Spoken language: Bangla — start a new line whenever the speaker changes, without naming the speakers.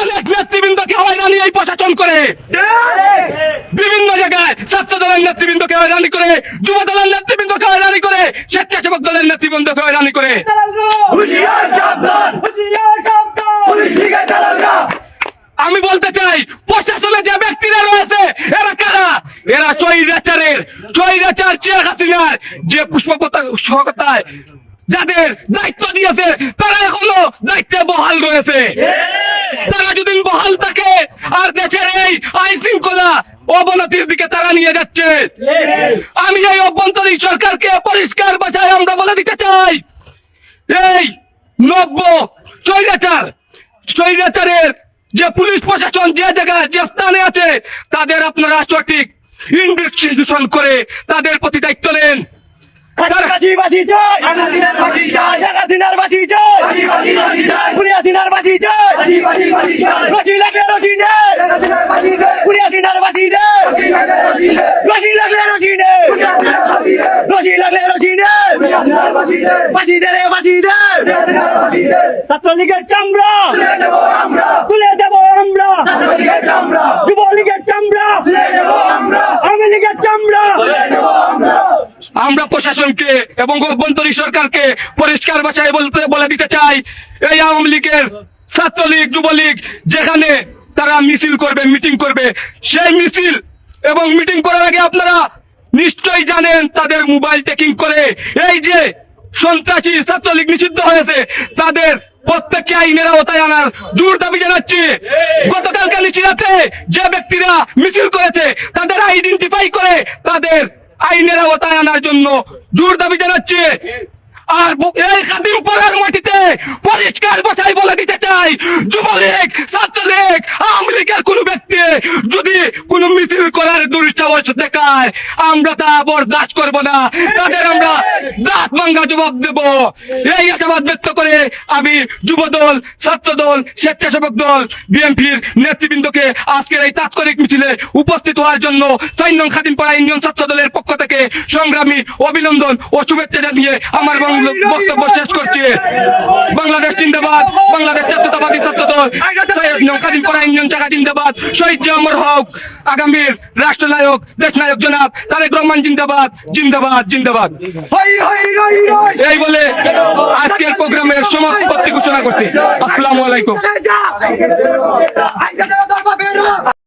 অনেক নেতৃবৃন্দকে হয়রানি এই প্রশাসন করে। বিভিন্ন জায়গায় ছাত্র দলের নেতৃবৃন্দকে হয়রানি করে যুব দলের নেতৃবৃন্দকে হয়রানি করে স্বেচ্ছাসেবক দলের নেতৃবৃন্দকে হয়রানি করে। আমি বলতে চাই প্রশাসনে যে ব্যক্তিরা রয়েছে এরা কারা? এরা চৈরাচারের চৈরাচার শেখ হাসিনার যে পুষ্পকতা সহকতায় যাদের দায়িত্ব দিয়েছে তারা এখনও দায়িত্বে বহাল রয়েছে। তারা যদি বহাল থাকে, আর দেশের এই আইন শৃঙ্খলা অবনতির দিকে তারা নিয়ে যাচ্ছে। আমি এই অভ্যন্তরীণ সরকারকে পরিষ্কার বাছায় আমরা বলে দিতে চাই, এই নব্য স্বৈরাচার, স্বৈরাচারের যে পুলিশ প্রশাসন যে জায়গায় যে স্থানে আছে, তাদের আপনারা সঠিক ইনভেস্টিগেশন করে তাদের প্রতি দায়িত্ব নেন।
ছাত্রলীগের চামড়া তুলে দেব আমরা যুবলীগের চামড়া তুলে দেব আমরা আওয়ামী লীগের চামড়া তুলে দেব আমরা
আমরা প্রশাসনকে এবং অভ্যন্তরীণ সরকারকে পরিষ্কার ভাষায় বলতে বলে দিতে চাই, এই আওয়ামী লীগের ছাত্রলীগ, যুবলীগ, যেখানে তারা মিছিল করবে, মিটিং করবে, সেই মিছিল এবং মিটিং করার আগে আপনারা নিশ্চয়ই জানেন তাদের মোবাইল টেকিং করে, এই যে সন্ত্রাসী ছাত্রলীগ নিষিদ্ধ হয়েছে, তাদের প্রত্যেককে আইনের আওতায় আনার জোর দাবি জানাচ্ছি। গতকালকে নিশিরাতে যে ব্যক্তিরা মিছিল করেছে, তাদের আইডেন্টিফাই করে তাদের আইনের আওতায় আনার জন্য জোর দাবি জানাচ্ছি। আর এই কাদিম মাটিতে পরিষ্কার কথাই বলে দিতে চাই। যুবলীগ, ছাত্রলীগ, আওয়ামী লীগের কোন ব্যক্তি যদি মিছিল করার দুঃসাহস দেখায়, আমরা তা বরদাস্ত করব না। তাদের আমরা দাঁত জবাব দেব। এই আশাবাদ ব্যক্ত করে আমি যুব দল ছাত্র দল স্বেচ্ছাসেবক দল, বিএনপির নেতৃবৃন্দকে আজকের এই তাৎক্ষণিক মিছিলে উপস্থিত হওয়ার জন্য নং খাদিমপাড়া ছাত্র দলের পক্ষ সংগ্রামী অভিনন্দন ও শুভেচ্ছা জানিয়ে আমার বক্তব্য শেষ করছি। বাংলাদেশ জিন্দাবাদ, বাংলাদেশ জাতীয়তাবাদী ছাত্র দল চার নং খাদিমপাড়া ইউনিয়ন শাখা জিন্দাবাদ, শহীদ জিয়ামর হক, আগামীর রাষ্ট্রনায়ক, দেশনায়ক জনাব তারেক রহমান জিন্দাবাদ জিন্দাবাদ জিন্দাবাদ। এই বলে আজকের প্রোগ্রামের সমাপ্তি ঘোষণা করছি। আসসালামু আলাইকুম।